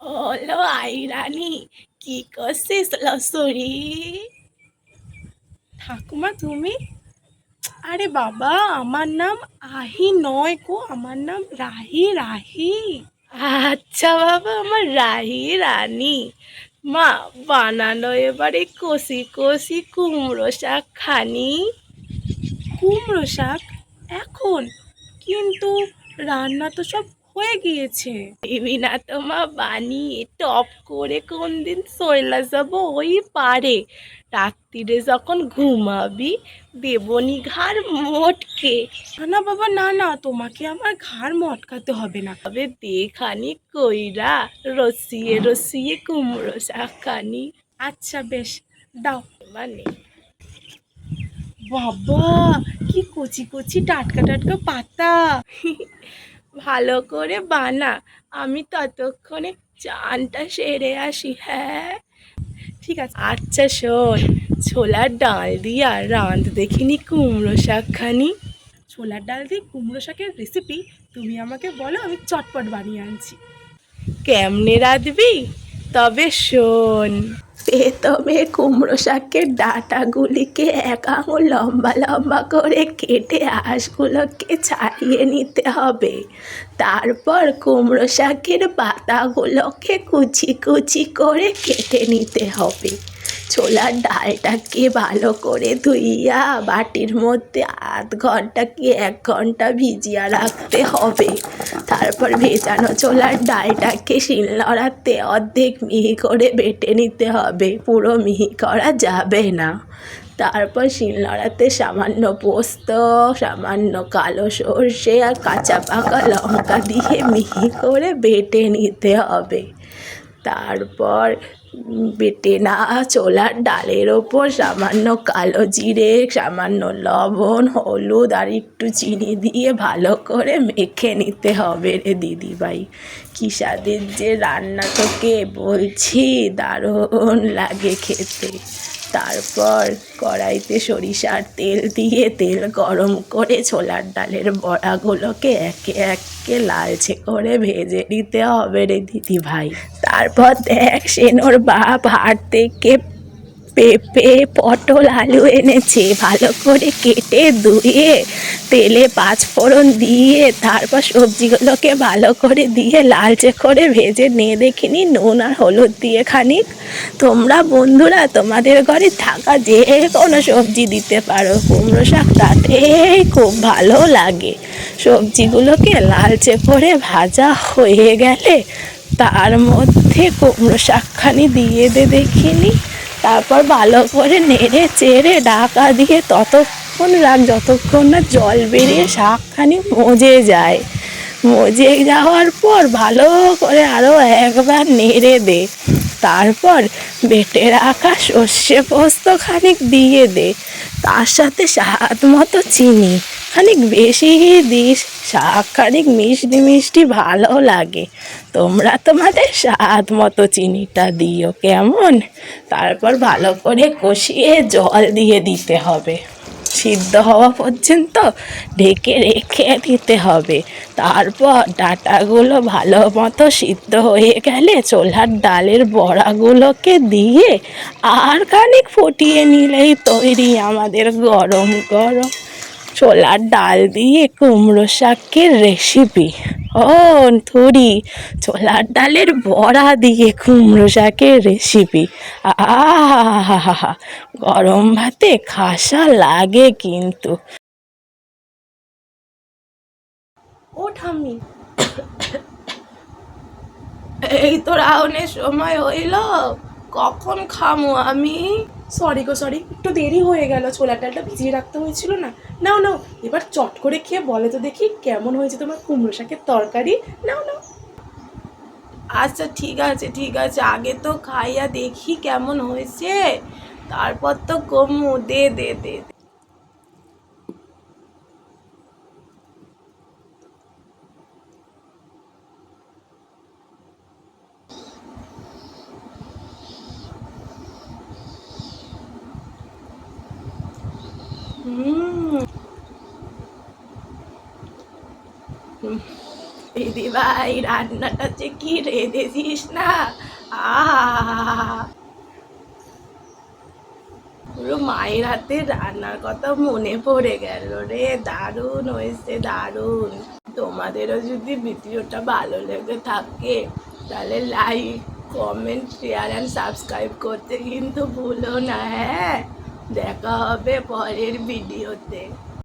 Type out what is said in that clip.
হলো আইরানি কি করছিস লসুরি ঠাকুমা তুমি আরে বাবা আমার নাম আহি নয় গো আমার নাম রাহি রাহি আচ্ছা বাবা আমার রাহি রানী মা বানানো এবারে কষি কষি কুমড়ো শাক খানি কুমড়ো শাক এখন কিন্তু রান্না তো সব হয়ে গিয়েছে। দিবি না তো বানিয়ে টপ করে কোন দিন চলে যাব ওই পারে। রাত্রিরে যখন ঘুমাবি, দেবনি ঘাড় মটকে। না বাবা, না না, তোমাকে আমার ঘাড় মটকাতে হবে না। তবে দেখানি কইরা, রসিয়ে রসিয়ে কুমড়ো শাক খানি আচ্ছা বেশ, দাও। মানে? বাবা, কি কচি কচি টাটকা টাটকা পাতা। ভালো করে বানা। আমি ততক্ষণে চানটা সেরে আসি হ্যাঁ। ঠিক আছে আচ্ছা শোন, ছোলার ডাল দিয়ে আর রাঁধ দেখিনি, কুমড়ো শাকখানি। ছোলার ডাল দিয়ে কুমড়ো শাকের রেসিপি তুমি আমাকে বলো, আমি চটপট বানিয়ে আনছি। কেমনে রাঁধবি? তবে শোন। প্রথমে কুমড়ো শাকের ডাঁটাগুলিকে এক আঙুল লম্বা লম্বা করে কেটে আঁশগুলোকে ছাড়িয়ে নিতে হবে। তারপর কুমড়ো শাকের পাতাগুলোকে কুচি কুচি করে কেটে নিতে হবে। ছোলার ডালটাকে ভালো করে ধুইয়া বাটির মধ্যে আধ ঘণ্টা কি এক ঘণ্টা ভিজিয়া রাখতে হবে। তারপর ভেজানো ছোলার ডালটাকে শিলনোড়াতে অর্ধেক মিহি করে বেটে নিতে হবে। পুরো মিহি করা যাবে না। তারপর শিলনোড়াতে সামান্য পোস্ত, সামান্য কালো সর্ষে আর কাঁচা পাকা লঙ্কা দিয়ে মিহি করে বেটে নিতে হবে। তারপর বেটে না ছোলার ডালের ওপর সামান্য কালো জিরে, সামান্য লবণ, হলুদ আর একটু চিনি দিয়ে ভালো করে মেখে নিতে হবে রে দিদিভাই। কিসাদের যে রান্না তোকে বলছি, দারুণ লাগে খেতে। তারপর কড়াইতে সরিষার তেল দিয়ে তেল গরম করে ছোলার ডালের বড়াগুলোকে একে একে লালচে করে ভেজে নিতে হবে রে দিদি ভাই তারপর দেখ, সেনোর বাপ হাট থেকে পেঁপে, পটল, আলু এনেছে, ভালো করে কেটে ধুয়ে, তেলে পাঁচ ফোড়ন দিয়ে, তারপর সবজিগুলোকে ভালো করে দিয়ে লালচে করে ভেজে নিয়ে দেখিনি, নুন আর হলুদ দিয়ে খানিক। তোমরা বন্ধুরা, তোমাদের ঘরে থাকা যে কোনো সবজি দিতে পারো, কুমড়ো শাকটাতেই খুব ভালো লাগে। সবজিগুলোকে লালচে করে ভাজা হয়ে গেলে, তার মধ্যে কুমড়ো শাকখানি দিয়ে দে দেখিনি। তারপর ভালো করে নেড়ে চেড়ে ডাকা দিয়ে ততক্ষণ রাখ, যতক্ষণ না জল বেরিয়ে শাকখানি মজে যায়। মজে যাওয়ার পর ভালো করে আরও একবার নেড়ে দে। তারপর বেটে রাখা সর্ষে পোস্ত খানিক দিয়ে দে। তার সাথে স্বাদ মতো চিনি খানিক বেশি দিস শাক খানিক মিষ্টি মিষ্টি ভালো লাগে। তোমরা তোমাদের স্বাদ মতো চিনিটা দিও, কেমন? তারপর ভালো করে কষিয়ে জল দিয়ে দিতে হবে। সিদ্ধ হওয়া পর্যন্ত ঢেকে রেখে দিতে হবে। তারপর ডাঁটাগুলো ভালো মতো সিদ্ধ হয়ে গেলে চোলার ডালের বড়াগুলোকে দিয়ে আর খানিক ফুটিয়ে নিলেই তৈরি আমাদের গরম গরম ছোলার ডাল দিয়ে কুমড়ো শাকের রেসিপি ও থুরি, ছোলার ডালের বড়া দিয়ে কুমড়ো শাকের রেসিপি আহা গরম ভাতে খাসা লাগে কিন্তু। ও এই তো রাউনের সময় হইল, কখন খামো আমি? সরি গো সরি একটু দেরি হয়ে গেল। ছোলা ডালটা ভিজিয়ে রাখতে হয়েছিল না। নাও নাও। এবার চট করে খেয়ে বলে তো দেখি কেমন হয়েছে তোমার কুমড়ো শাকের তরকারি। নাও নাও। আচ্ছা ঠিক আছে ঠিক আছে। আগে তো খাইয়া দেখি কেমন হয়েছে। তারপর তো কমু দে দে দে দে। হুম দিদি ভাই, রান্নাটা যে কি রেঁধেছিস না? আহা। পুরো মায়ের হাতে রান্নার কথা মনে পড়ে গেল রে। দারুণ হয়েছে, দারুণ। তোমাদেরও যদি ভিডিওটা ভালো লেগে থাকে, তাহলে like comment share and subscribe করতে কিন্তু ভুলো না হ্যাঁ? দেখা হবে পরের ভিডিওতে।